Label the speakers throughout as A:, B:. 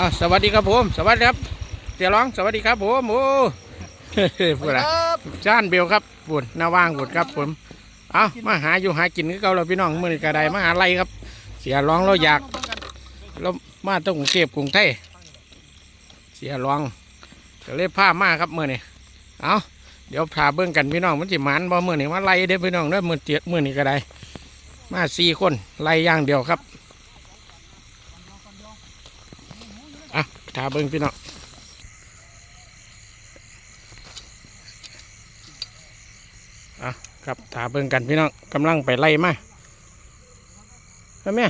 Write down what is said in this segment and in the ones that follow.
A: อะสวัสดีครับผม สวัสดีครับเสียร้องสวัสดีครับผมโอ้พูดอะไรจ้านเบลครับปุ่นหน้าว่างปุ่นครับผมเอามาหาอยู่หากินคือเก่าเราพี่น้องมือนี้กระไดมาหาไรครับ เสียร้องเราอยากเรามาต้องกรุงเทพกรุงไทยเสียร้องก็เลยพามาครับมือนี้เอาเดี๋ยวพาเบิ่งกันพี่น้องมันสิหมันบ่มือนี้มาไล่เด้อพี่น้องเด้อมือเตียมือนี้ก็ได้ มาสี่คนไล่อย่างเดียวครับ อะถาเบิ้งพี่น้องอะครับถาเบิ้งกันพี่น้องกำลังไปไล่มาแล้วแม่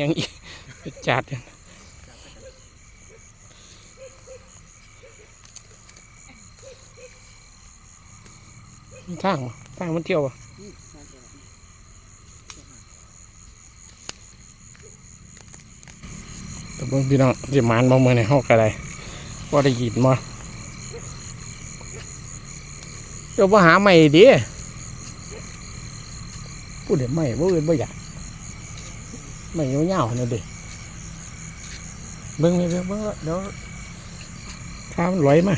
A: ยังอีกจัดกันมีทางบ่ทางมันเที่ยวบ่แเบิ้งพี่น้องจะมานมาเมื่อในห้องอะไรว่าได้ยินมาเดี๋ยวมาหาใหม่ดิพูดเดี๋ยวใหม่ว่าอื่นว่าอยากไม่เงาๆเนี่ยดิเบิ้งเบิ้งเบิ้งเดี๋ยวข้ามนลอยมา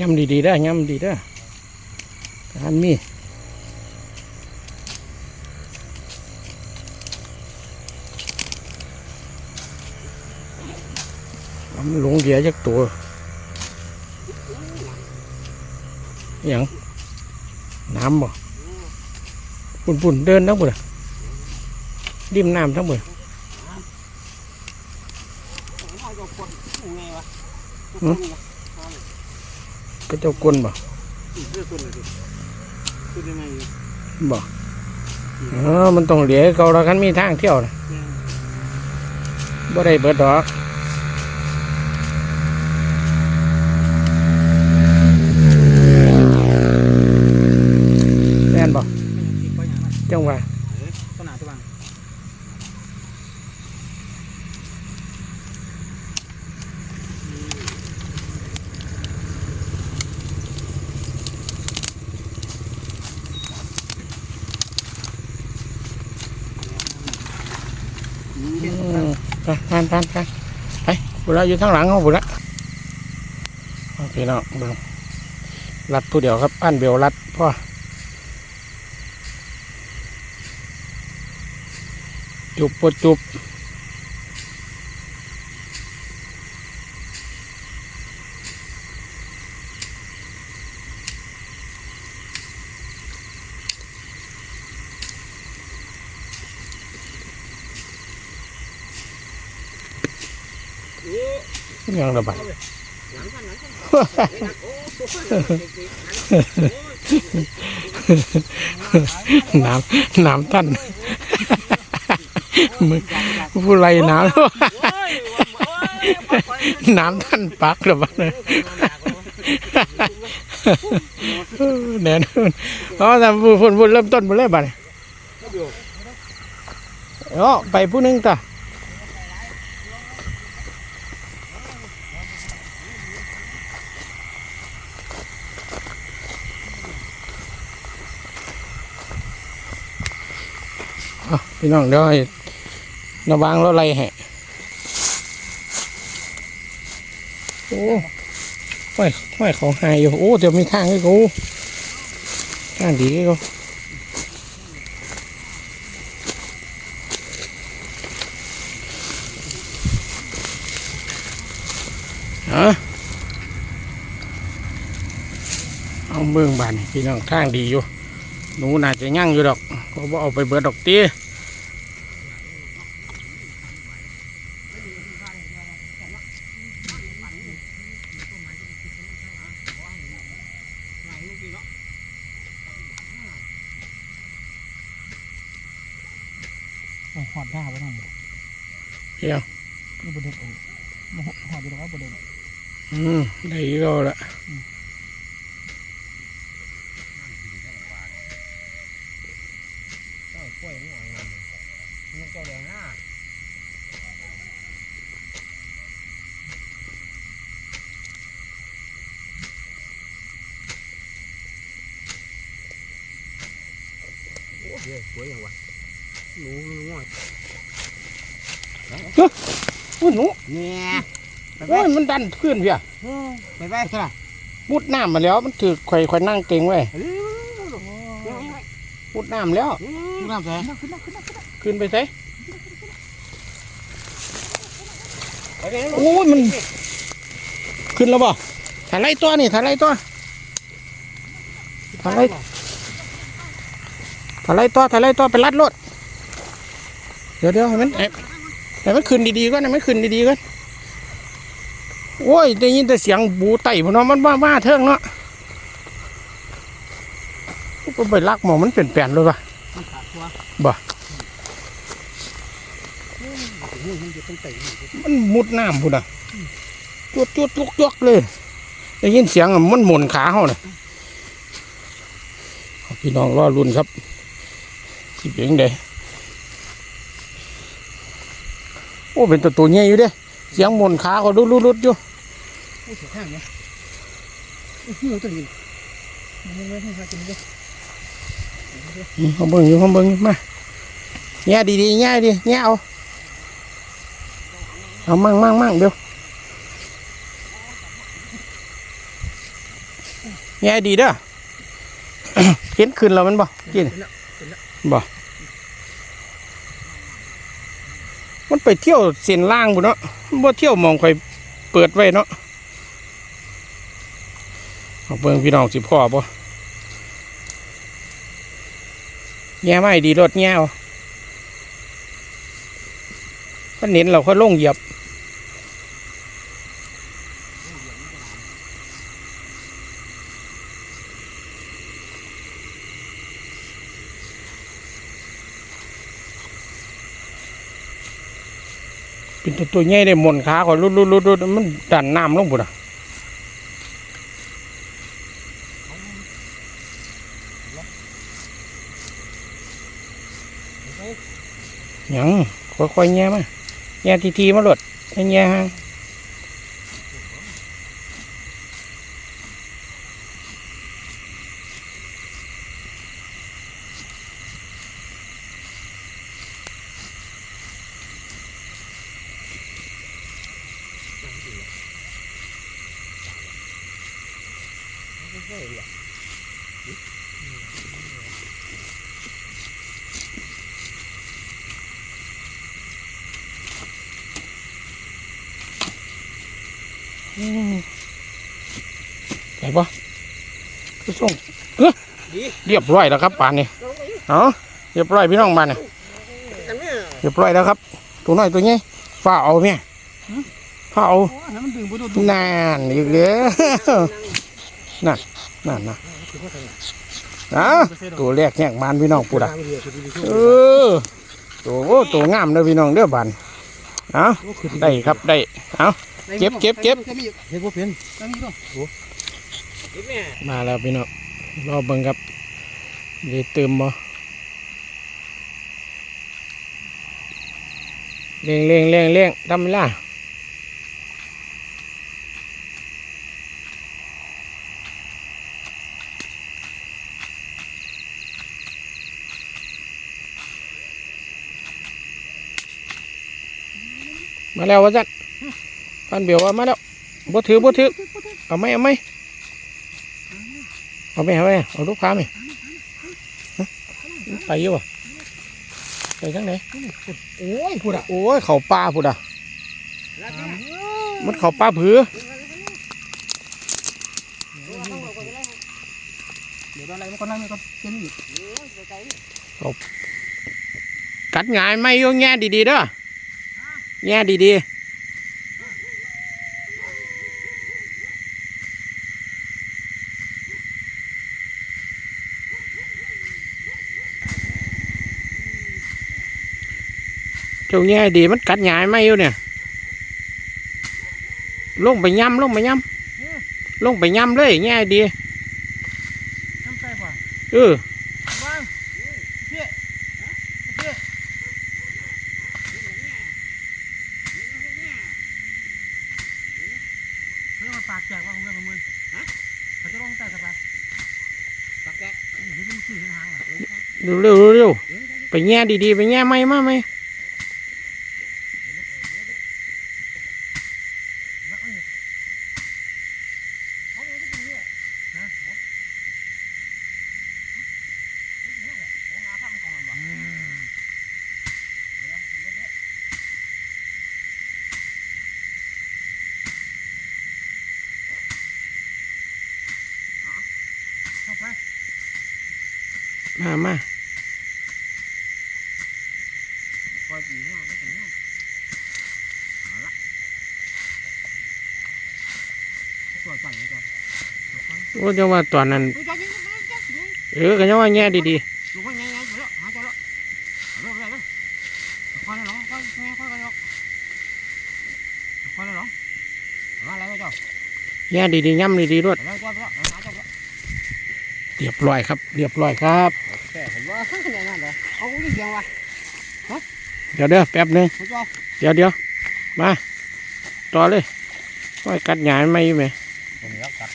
A: ย่ำดีๆได้ย่ำดีได้อทานมีมันหลงเหลียจากตัวอย่างน้ำบ่ปุ่นๆเดินทั้งหมดอะริมน้ำทั้งหมดหืม ก็เจ้ากลนบ่บ่เออมันต้องเหลียเขาเราคันมีทางเที่ยวนะบ่ได้เบิดดอกแม่นบ่จังหวะอืมไป ผ่านผ่านผ่านไปบุระอยู่ทางหลังของบุระโอเคเนาะเบิ่งรัดผู้เดียวครับอันเบลรัดพ่อจุบปวดจุบ ยังระบาดน้ำน้ำท่านมึงผู้ไรน้ำน้ำท่านปักระบาดเลยแน่นอนอ๋อทำพูดพูดพูดเริ่มต้นหมดเลยบ้านี้อ๋อไปผู้หนึงต่อ พี่น้องเดี๋ยวระวางรถไรให้โอ้ไม่ไม่ของหายอยู่ โอ้เดี๋ยวมีทางให้กูทางดีให้กูฮะเอาเบื้องบานพี่น้องทางดีอยู่หนูน่าจะยั่งอยู่ดอกเพราะว่เอาไปเบิดดอกตี หอดได้ป่ะน้องเฮีย
B: นี่ประเด็นเออมาหอดอยู่แล้วว่าประเด็น
A: อืมได้อีกแล้วละ
B: เจ้ากล้วยนี่อะไรมันเจ้าแดงหน้าโอ้ยสวยอย่างวะหนูหนูง่อย
A: โอ้ยหนู
B: เนี่ยไปไป
A: โอ้ย มันดันขึ้นเพีย
B: ไปไปใช่ไหม
A: มุดน้ำมาแล้ว มันถือไข่ไข่นั่งเก่งไว้ย
B: เฮ้ย
A: มุดน้ำแล้ว
B: น้ำใส่
A: ขึ้นไปใส่
B: ไปไป
A: โอ้ยมัน ขึ้นแล้วบ่ถ่ายไล่ตัวนี่ถ่ายไล่ตัวถ่ายไล่ถ่ายไล่ตัวถ่ายไล่ตัวไปลัดรถเดี๋ยวเดี๋ยวให้มันให้ให้มันขึ้นดีๆก่อนให้มันขึ้นดีๆก่อน โอ้ยได้ยินแต่เสียงบูไต่พน้องมันว่าว่าเทิงเนาะก็ไปลักหมอมันเปลี่ยนแปลนเลยวะบ่
B: มัน
A: มุดน้ำพุ่นอะจวดจวดจวกจวกเลยได้ยินเสียงมันหมุนขาเขาเนี่ยพี่น้องรอรุ่นครับสิเพียงใดโอ้เป็นตัวตัวใหญ่อยู่เด้เสียงหมุนขาเขาลุดลุดลุดอยู่
B: โอ้ยเสียข้างเนี่ยหูตัวนี้มันไม่ให้หากินเลย
A: อืมเขาเบิ่งอยู่เขาเบิ่งอยู่มาแง่ดีดีๆแง่ดีแง่เอาเอามั่งมั่งมั่งเดี๋ยวแง่ดีเด้อเห็นขึ้นแล้วมันบ่กินบ่มันไปเที่ยวเส้นล่างบุเนาะมันบ่เที่ยวหมองคอยเปิดไว้เนาะ เอาเบิ่งพี่น้องสิพ่อบ่แง่ไม่ดีรถแง่เอาก็เน้นเราค่อยลงเหยียบเป็นตัวตัวใหญ่ได้หมุนขาคอยลุดลุดลุดลุดมันดันน้ำลงบุ่นอะ ยังค่อยๆแง่มาแง่ทีๆมาหลดแง่ฮะ อืมไปปะคือส่งเอ้อ
B: ดี
A: เรียบร้อยแล้วครับป่านนี้เอาเรียบร้อยพี่น้องบ้านเนี่ย
B: กันเนี่ย
A: เรียบร้อยแล้วครับ ตัวน้อยตัวใหญ่ฝ้าเอาแม่ฝ้าเอา
B: โอ้ยมันดึงไปโดน
A: นานอีกแล้วนั่นนั่นนะอะตัวแรกแหกมานพี่น้องปูดอะเออตัวโอ้ตัวงามเลยพี่น้องเด้อบานเอาได้ครับได้เอา เก็บเก็บเก็บ
B: เห็นว่าเป็นตั้งนี้ด้วยโอ้เก็บแม่
A: มาแล้วพี่น้องรอเบิ่งครับเดี๋ยวเติมบ่เร่งเร่งเร่งเร่งทำเวลามาแล้ววะจัด พันเบียวว่ามาแล้วบ่ถือบ่ถือเอาไหมเอาไหมเอาไหมเอาไหมเอาลูกพาไหมฮะไปอยู่บ่ไปทางไหน
B: โอ้ยพูดอะ
A: โอ้ยเขาป่าพุดอะมันเขาป่าผือ
B: เดี๋ยวอะไรมันก็นั่งมันก็เป็นอีก
A: กัดหงายไม่อยู่แง่ดีๆเด้อแง่ดีๆ เจ้าแง่ดีมันกัดหงายไม่อยู่เนี่ยลงไปย่ำลงไปย่ำลงไปย่ำเลยแง่ดี
B: น้ำใส่ป่ะ
A: เออ
B: วางเพี่เพี่เรื่องมันปากแจกว่าเรื่องของมึงฮะเขาจะลงใต้กับปะปากแจกเห็นมันขี่เห็นหางอะ
A: เร็วเร็วเร็วไปแง่ดีๆไปแง่ไม่มาไหม
B: เอาเลยก็เป็นเนี่ยฮะโอ้โหงาข้ามกองมันบ่เข้าไป
A: มามา
B: ปล่อยปีห้าไม่ถึงห้าเอาละตัวสั่งเลยจ้ะ
A: โอ้จะว่าตอนนั้น
B: ดูจ้ะยิงไปจ้ะยิง
A: เออก็ยังว่าแง่ดี
B: ดูว่าไงไงไปแล้วหาจ้ะแล้วเร็วเร็วเร็วค่อยเลยหรอค่อยไงค่อยกันห โอ้จะว่าตอนนั้น เออก็จงว่าแง่ดี
A: ๆแง่ดีดีย่ำดีดีรวดเรียบร้อยครับ เรียบร้อยครับ
B: เดี๋
A: ยวเดี๋ยวแป๊บหนึ่งเดี๋ยวเดี๋ยวมา ต่อเลยว่ากัดหยายไม่ไหม
B: รับกัด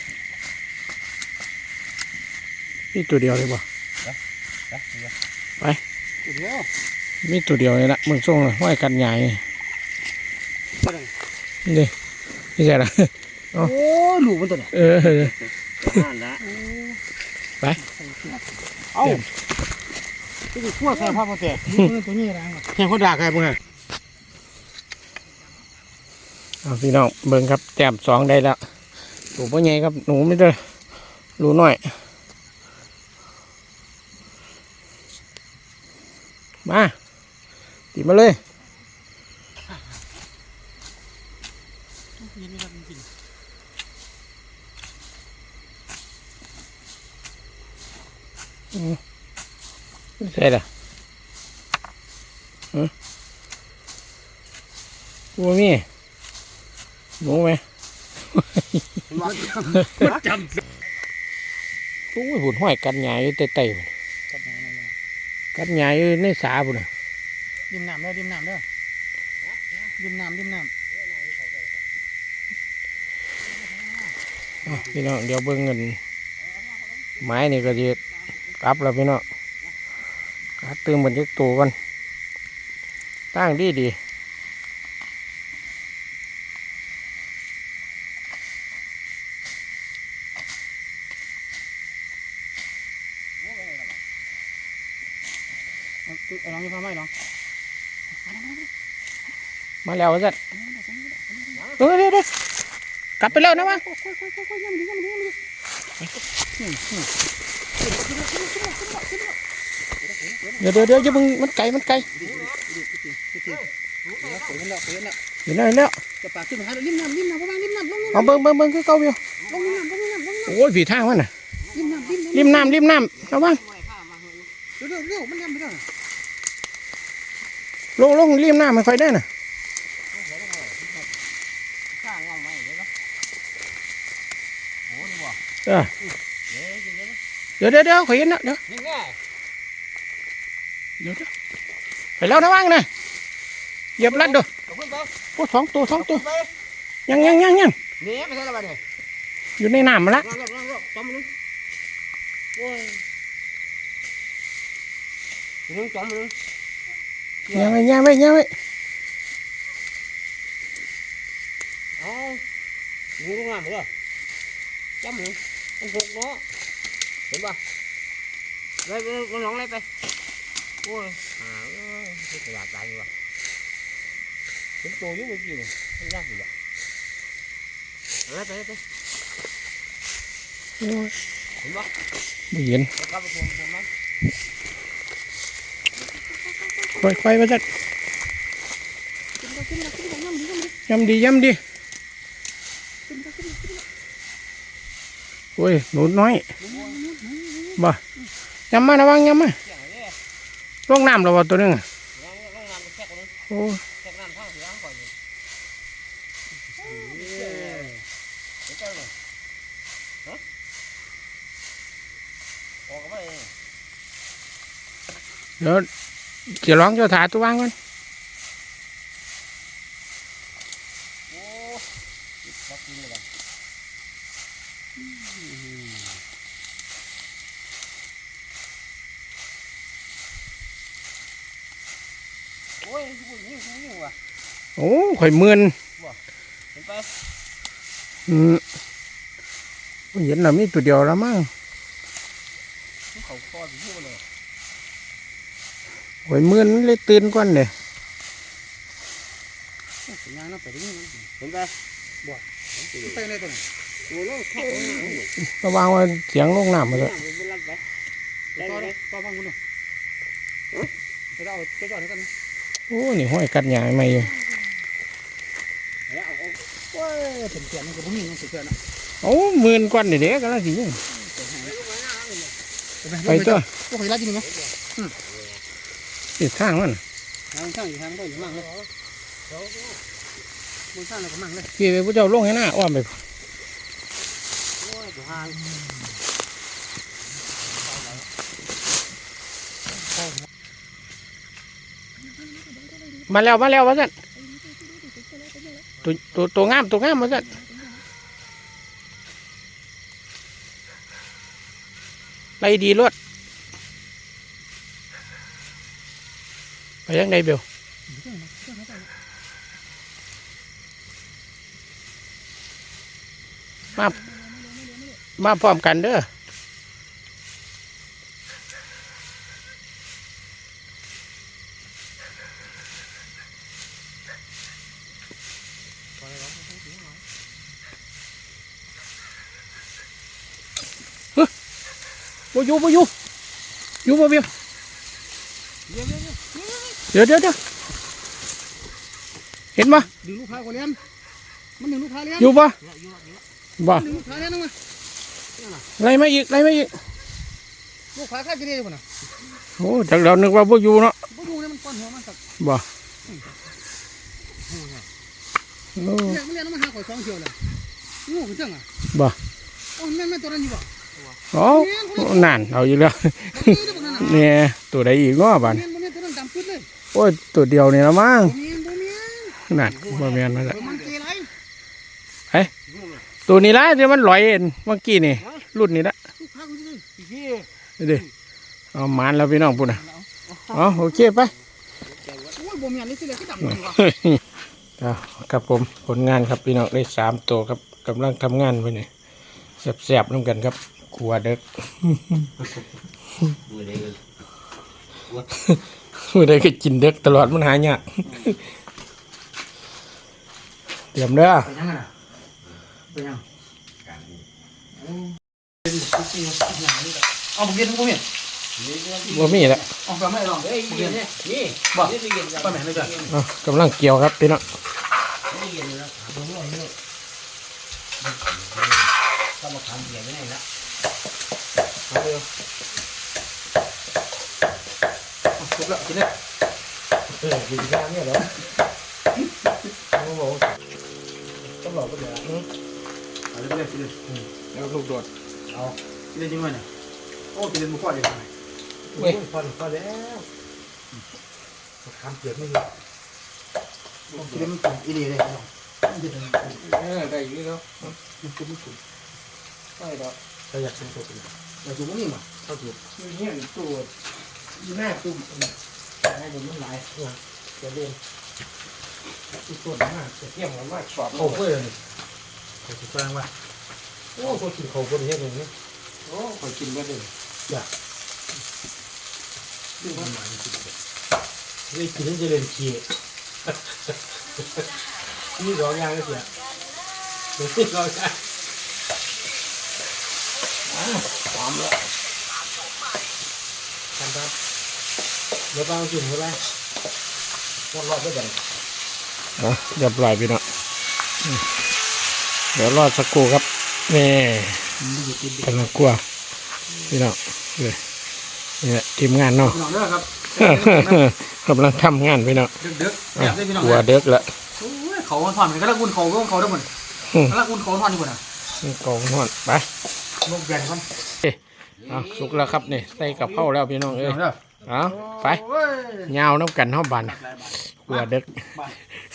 A: มีตัวเดียวเลยบ่
B: จ้ะเดี๋ยว
A: ไป
B: เดี๋ยว
A: มีตัวเดียวเลยละมึงส่งเลยว่ากัดหยายนี่ดินี่ใช่ละ
B: โอ้ลูกมันตัวเนี่ย
A: เออ
B: นั่นละ
A: ไป
B: เอ้าที่ดูขั้วใส่พ่อพ่อแต่ตัวนี้แรงว่ะ
A: แข่งคนด่าใครมึงอะเอาพี่น้องเบิ่งครับแต้มสองได้แล้วหนูพ่อใหญ่ครับหนูไม่ได้รู้หน่อย มาตีมาเลย
B: ยินดีครับจริง
A: ใช่ละฮะวัวมีหนูไหม
B: จ
A: โอ้ยหุ่นห้อยกันหยายอยู่เตะ ๆพุ่นำกันหยายอยู่ในสาบุ่นน่ะ
B: ดิมน้ำเด้อดิมน้ำเด้อดิมน้ำดิมน้
A: อะพี่น้องเดี๋ยวเบิ่งเงินไม้นี่ก็จะกลับแล้วพี่น้องหาเติมบนยักตัวกันตั้งดีดี
B: เอาลองยี่ฟ้าไหมลอง
A: ๆมาแล้วสัตว์เออเดี๋ยวเดี๋ยวกลับไปแล้วนะวะ
B: ค่อยค่อยค่อยค่อยย่ำดิย่ำดิย่ำดินี่นี่
A: เดี๋ยวเดี๋ยวเดี๋ยวอย่าเบิ่งมันไก่มันไก่
B: เปิดแล้วเปิดแล้ว
A: เดี๋ยวนะเดี๋ยว
B: จะปากขึ้นมาหาดิมน้ำดิมน้ำประมาณดิมน้ำลง
A: เอาเบิ่งเบิ่งเบิ่งคือเก่าอยู่
B: ลงดิมน้ำลงดิมน้ำลงดิม
A: โอ้ยผีทางมันน่ะ
B: น้ำดิมน้ำ
A: ริมน้ำริมน้ำระวัง
B: เร็วเร็วมันย่ำไปแล้ว
A: ลงลงริมน้ำไม่ค่อยได้น่ะ
B: ข้างงอมไว้เดี๋ยวโอ้นี่บ่
A: เออ
B: เดี๋ยว
A: เดี๋ยวเดี๋ยวเดี๋ยวขอยเห็นนะเดี๋ยว
B: นี่ไง
A: เดี๋ยวเดี๋ยวไปแล้วนะว่างนะเหยียบลัดดู
B: เอาขึ้นไป
A: โอ้สองตัวสองตัว
B: ไป
A: ยังยังยังยัง
B: หนีไปใช่แล้วบ้านเนี่ย
A: อยู่ในน้ำมาละ
B: นั่งนั่งนั่งจอมมันโอ้ ยนึงจอมมัน
A: ยังไงยังไว้ยังไว้
B: เอาหนูลงน้ำเหรอจอมมันมันหกเนาะเห็นป่ะไปไปมันหลงเลยไปโอ้ยอ่าเอ้ยที่ตลาดตายอยู่ว่ะเป็นตัวยุ่งเมื่อกี้นี่มันยากอยู่อะอะไรไปไป
A: โอ้ย
B: เห็นป่ะ
A: ไม่เห็น ค่อยๆมาจัด
B: ย้ำดีย้ำดี
A: โอ้ยหนูน้อยบ่ย้ำมาระวังย้ำมาลงน้ำแล้ววะตัวนึงโอ้
B: เดี๋
A: ยว เดี๋ยวร้องเจ้าถาตัววางก่อน
C: โอ้บักกินเลยกันโอ้ยกูยิ่งกูยิ่งว่ะ
A: โอ้ข่อยเมือน
C: เห็นไป
A: อืมเห็นเรามีตัวเดียวแล้วมั้ง
C: เขาคอถึงพูดเลย
A: ข่อยเมือนเลยตื่นก่อนเนี่ย
C: สัญญาณน่าไปที่นี่เห็นไปบ่ไปในตัวไหนโอ้โหเข้าไป
A: ระวังว่าเสียงลงน้ำมา
C: เล
A: เลยย
C: ไปลักไปได้ไหมต่อฟังคุณหน่อยไปเอาไปจอดให้กัน
A: โอ้นี่ห้อยกัดหยาไม่อยู่
C: แล้วเอาโอ้ยเป็นเสียงมันก็บ่มีมันเสียงนะ
A: โอ้หมื่นกว่านี่เด็กกันแล้วสิยังไปตัว
C: พวกใครรักจริงไหม
A: ติดทางมัน
C: ทางช่างอยู่ทางก็อยู่มั่งเลยมึงสร้างอะไรก็มั่งเลย
A: พี่ไปผู้เจ้าลงให้หน้าอ้อมไป
C: โอ้ยอยู่ห่าง
A: มาแล้วมาแล้ววะสันตัวตัวตัวงามตัวงามวะสันไปดีรวดไป ยังไงเบลมามาพร้อมกันเด้อบ่อยู่บ่อยู่อยู่บ่เบี้ย
C: เดี๋ยวเดี๋ยวเดี๋ยว
A: เดี๋ยวเดี๋ยวเดี๋ยวเห็นบ่
C: ดึงลูกค้าก่อนเลี้ยนมันดึงลูกค้าเลี้ยน
A: อยู่บ่บ่
C: ดึงลูกค้าเลี้ยนนึงมา
A: ไล่มาอีกไล่มาอีก
C: ลูกค้าข้ากินได้ป่ะนะ
A: โอ้จากเรานึกว่าบ่อยู่เนาะ
C: บ่ดูเนี่ยมันก้อนหัวมันสัก
A: บ่โอ้
C: เนี่ยมันเลี้ยนมันหาข่อยสองเที่ยวเลยงูขึ้นจังอะ
A: บ่
C: โอ้แม่แม่ตัวนั้นอยู่บ่
A: โอ้นั่นเอาอยู่แล้ว
C: นี่เด้อบ่นั่นน่ะ
A: เนี่ยตัวใดอีกเนาะบัด
C: แม่น
A: โอ้ยตัวเดียวนี่ละมั้ง
C: บ่แม่นบ่แม่น
A: นั่นบ่แม่นนั่นแหละ
C: มันเกไร
A: ตัวนี้ละที่มันลอยเห็นเมื่อกี้นี่รุ่นนี้ละ
C: ลูกค้าคุณสิพี่
A: นี่ดิเอาหมานแล้วพี่น้องพุ่นน่ะเอาโอเคไป
C: โอ้ยบ่แม่นนี่สิเลยคือดำอยู่ว่ะ
A: ครับครับผมผลงานครับพี่น้องได้สามตัวครับกำลังทำงานไปนี่แสบๆน้ำกันครับครัวเด็ก
C: มือใดกัน
A: เมื่อใดก็กินเด็กตลอดมันหายากเตรียมเด้อ
C: ไปยังอะไปยังเอาบ่เย็นบ่แม่น
A: บ่มีแล้ว
C: เอาไปไม่ลองเอ้ยเย็นเนี่ยนี่
A: บ่
C: นี่เย็นไปแม่นเลยจ้ะ
A: เอากำลังเกี่ยวครับพี่น้อง
C: นี่เย็นเลยนะบ่รู้นี่ต้องมาทำเย็นไม่ได้ละเอาเร็วจ บแล้วกินเลย
A: เออกินยาเนี่ยเหรอโอ้โหต้องหลอกก็เดี๋ยว
C: เอาเลยไปเลยกินเลย
A: แล้วลูกโดด
C: กินเลยจริงไหมเนี่ยโอ้กินเลยมุกพอดี
A: เว้ยพอพอแล้วทำเปลือกไม่ดี
C: กินเลยมันกินอีนี่เลย
A: เออได้อยู่แล้ว
C: มันกินมันกิน
A: ใช่แล้ว
C: เราอยากกินตัวนี้อยากกินมันนี่มั้งเขาถูก
A: อยู่เนี่ยตัวอยู่ หน้าตุ่มให้ผมมันหลายตัวจะเล่นตัวตัวมากจะเที่ยงมันมากชอบ
C: โอ้เพื่อนเลยเขาถูกแปลงว่า
A: โอ้ตัวกินเขาคนเฮ็ดอย่างนี้
C: โอ้คอกินก็ได้
A: ดูมันหวานจริงเลยกินจะเล่นขี้นี่ร้องยางเลยเสียนี่ร้องยางหอมแล้วทำครับ เดี๋ยวป้ากินเข้าไปรอดรอดได้ยังอะเรียบร้อยพี่น้องเดี๋ยวรอดสักครู่ครับนี่กำลังกลัวพี่น้องเลยนี่แหละทีมงานเนาะ
C: พี่น้องเด้อครับ
A: กำลังทำงานพี่น้อง
C: เด็กๆอยากได้พี่น้อง
A: กลัวเด็กละ
C: โอ้ยเขาถอนกันแล้วอุ่นเขาก็เขาได้หมดแล้วอุ่นเขาถอนอยู่หมดอะ
A: กองนอนไป
C: ลงแกนก่อน
A: เอาสุกแล้วครับนี่ใส่กับเข้าวแล้วพี่น้องเอ้ย
C: เด้อ
A: เอาไป
C: โอ้ย
A: ยาวน้ำกันเท่าบันหัวเด็ก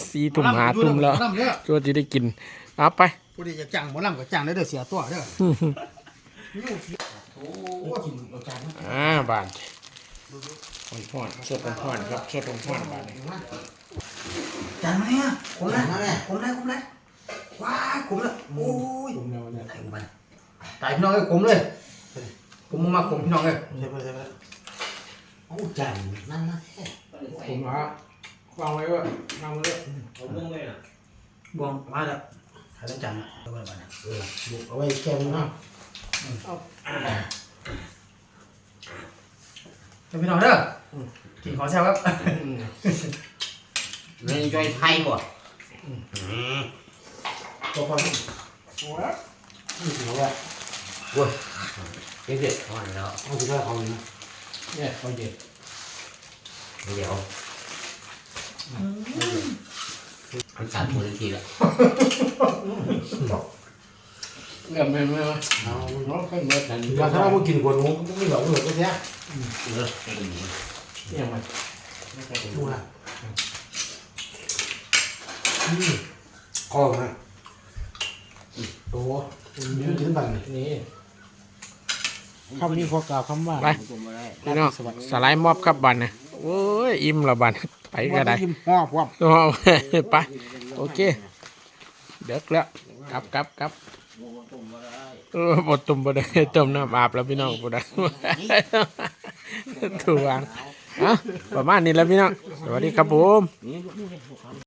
A: สีตุ่มหาตุ่มแล้ว
C: ลำเด้อ
A: ตัวที่ได้กินเอาไป
C: ผู้ใดจะจ้างหมอลำก็จ้างได้เด้อเสียตัวเด้อโอ้กินเอาจาน
A: อ่าบานห่อนๆสดห่อนๆครับสดห่อนๆบานนี้
C: จานมาเนี่ยผมเลยผมเลยผมเลยว้าผมเลยโอ้ย
A: ตุ่มแล้วเนี่ย
C: ตายมันตายพี่น้องเลยผมเลยผมมาผมพี่น้องเลยใช่ไหมใช่ไหม โอ้จานนั่นนะแท้
A: ผมเอาวางไว้ว่าวางไว้เลย
B: เอาเรื่องเลยนะ
C: บวงมาแล้วหาได้จานเอาไว้บ้านเออบุกเอาไว้แก้มนะพี่น้องเด้อกินขอแซวครับ
B: เรื่องจอยไทยก่
C: ตัวพอนี่โอ้ยนี่ถือว่า
B: เด็กๆอ่อนแล้ว
C: เอาถือว่าเขาเลยนะ
A: เนี่ยพอเย็น
B: เดี๋ยวมันสั่นหมดทีละ
A: เริ่มไม่ไม่เอาเนาะขึ้นเมื่อทัน
C: ว่าถ้าเรากินกวนหมูก็ไม่หลอกเลยก็แท้
B: เออเป็นอย่างนี้
A: เนี่ยมัน
C: ดูนะนี่คอมาโอ้ยืนยืนบัน
A: นี่
C: คำนี้พอกล่าวคำว่า
A: ไป พี่น้องสไลด์มอบครับบันนะโอ้ยอิ่มและบันไปก็ได้
C: ห่อพร้อม
A: อ๋อไปโอเค เด็กแล้วกลับกลับกลับเออบดตุ่มบดได้ต้มน้ำอาบแล้วพี่น้องบดได้ถูกวางอะประมาณนี้แล้วพี่น้องสวัสดีครับผม